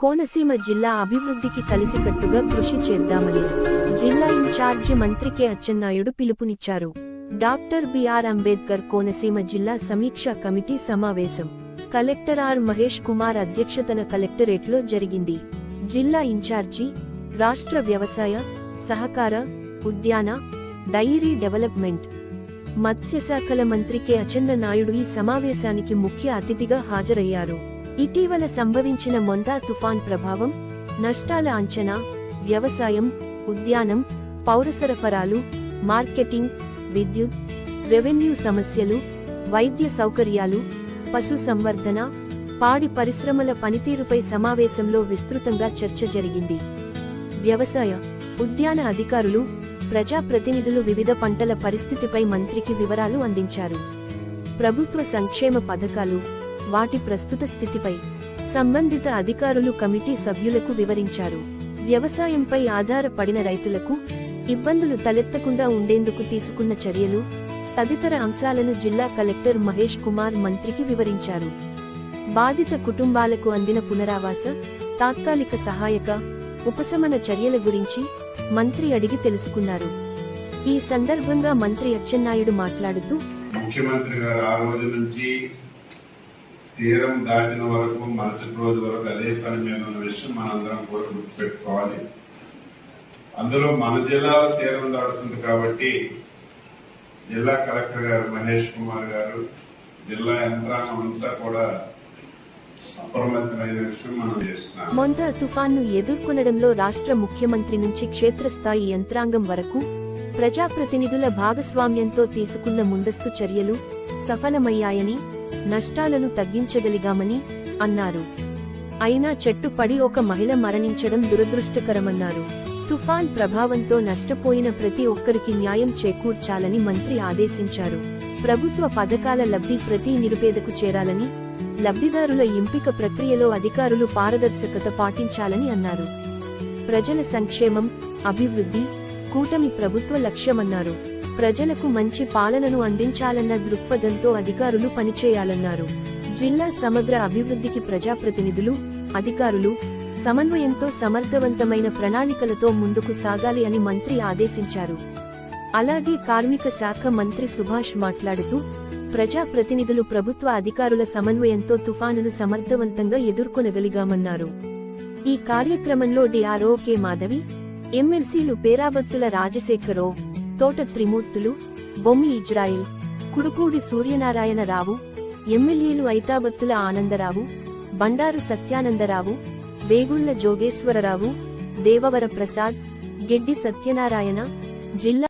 కోనసీమ జిల్లా అభివృద్ధికి కలిసికట్టుగా కృషి చేద్దామని జిల్లా ఇన్ఛార్జి మంత్రి కె. అచ్చెన్నాయుడు పిలుపునిచ్చారు. డాక్టర్ బిఆర్ అంబేద్కర్ కోనసీమ జిల్లా సమీక్షా కమిటీ సమావేశం కలెక్టర్ ఆర్. మహేష్ కుమార్ అధ్యక్షతన కలెక్టరేట్లో జరిగింది. జిల్లా ఇన్ఛార్జి రాష్ట్ర వ్యవసాయ సహకార ఉద్యాన డైరీ డెవలప్మెంట్ మత్స్యశాఖల మంత్రి కె. అచ్చెన్నాయుడు ఈ సమావేశానికి ముఖ్య అతిథిగా హాజరయ్యారు. ఇటీవల సంభవించిన మొందా తుఫాన్ ప్రభావం నష్టాల అంచనా వ్యవసాయం ఉద్యానం పౌర సరఫరాలు మార్కెటింగ్ విద్యుత్ రెవెన్యూ సమస్యలు వైద్య సౌకర్యాలు పశు సంవర్ధన పాడి పరిశ్రమల పనితీరుపై సమావేశంలో విస్తృతంగా చర్చ జరిగింది. వ్యవసాయ ఉద్యాన అధికారులు ప్రజాప్రతినిధులు వివిధ పంటల పరిస్థితిపై మంత్రికి వివరాలు అందించారు. ప్రభుత్వ సంక్షేమ పథకాలు వాటి ప్రస్తుత స్థితిపై సంబంధిత అధికారులు కమిటీ సభ్యులకు వివరించారు. వ్యవసాయంపై ఆధారపడిన రైతులకు ఇబ్బందులు తలెత్తకుండా ఉండేందుకు తీసుకున్న చర్యలు తదితర అంశాలను జిల్లా కలెక్టర్ మహేష్ కుమార్ మంత్రికి వివరించారు. బాధిత కుటుంబాలకు అందిన పునరావాస తాత్కాలిక సహాయక ఉపశమన చర్యల గురించి మంత్రి అడిగి తెలుసుకున్నారు. ఈ సందర్భంగా మంత్రి అచ్చెన్నాయుడు మాట్లాడుతూ ముఖ్యమంత్రి గారు ఆ రోజు నుంచి తీరం దాటిన వరకు మరుసటి రోజు వరకు అదే పని మీద ఉన్న విషయం మనందరం కూడా గుర్తుపెట్టుకోవాలి. అందులో మన జిల్లాలో తీరం దాటుతుంది కాబట్టి జిల్లా కలెక్టర్ గారు మహేష్ కుమార్ గారు జిల్లా యంత్రాంగం అంతా కూడా అప్రమత్తమైన విషయం తుఫాన్ను ఎదుర్కొనడంలో రాష్ట్ర ముఖ్యమంత్రి నుంచి క్షేత్రస్థాయి యంత్రాంగం వరకు ప్రజాప్రతినిధుల భాగస్వామ్యంతో తీసుకున్న ముందస్తు చర్యలు సఫలమయ్యాయని నష్టాలను తగ్గించగలిగామని అన్నారు. అయినా చెట్టు పడి ఒక మహిళ మరణించడం దురదృష్టకరమన్నారు. తుఫాన్ ప్రభావంతో నష్టపోయిన ప్రతి ఒక్కరికి న్యాయం చేకూర్చాలని మంత్రి ఆదేశించారు. ప్రభుత్వ పథకాల లబ్ధి ప్రతి నిరుపేదకు చేరాలని లబ్ధిదారుల ఎంపిక ప్రక్రియలో అధికారులు పారదర్శకత పాటించాలని అన్నారు. ప్రజల సంక్షేమం అభివృద్ధి కూటమి ప్రభుత్వ లక్ష్యమన్నారు. ప్రజలకు మంచి పాలనను అందించాలన్న దృక్పథంతో అధికారులు పనిచేయాలన్నారు. జిల్లా సమగ్ర అభివృద్ధికి ప్రజాప్రతినిధులు అధికారులు సమన్వయంతో సమర్థవంతమైన ప్రణాళికలతో ముందుకు సాగాలి అని మంత్రి ఆదేశించారు. అలాగే కార్మిక శాఖ మంత్రి సుభాష్ మాట్లాడుతూ ప్రజాప్రతినిధులు ప్రభుత్వ అధికారుల సమన్వయంతో తుఫానును సమర్థవంతంగా ఎదుర్కొనగలిగామన్నారు. ఈ కార్యక్రమంలో డిఆర్ఓ కె మాధవి ఎమ్మెల్సీలు పేరాబత్తుల రాజశేఖరరావు తోట త్రిమూర్తులు బొమ్మి ఇజ్రాయిల్ కుడుకూడి సూర్యనారాయణరావు ఎమ్మెల్యేలు ఐతాబత్తుల ఆనందరావు బండారు సత్యానందరావు వేగుళ్ళ జోగేశ్వరరావు దేవవర ప్రసాద్ గెడ్డి సత్యనారాయణ జిల్లా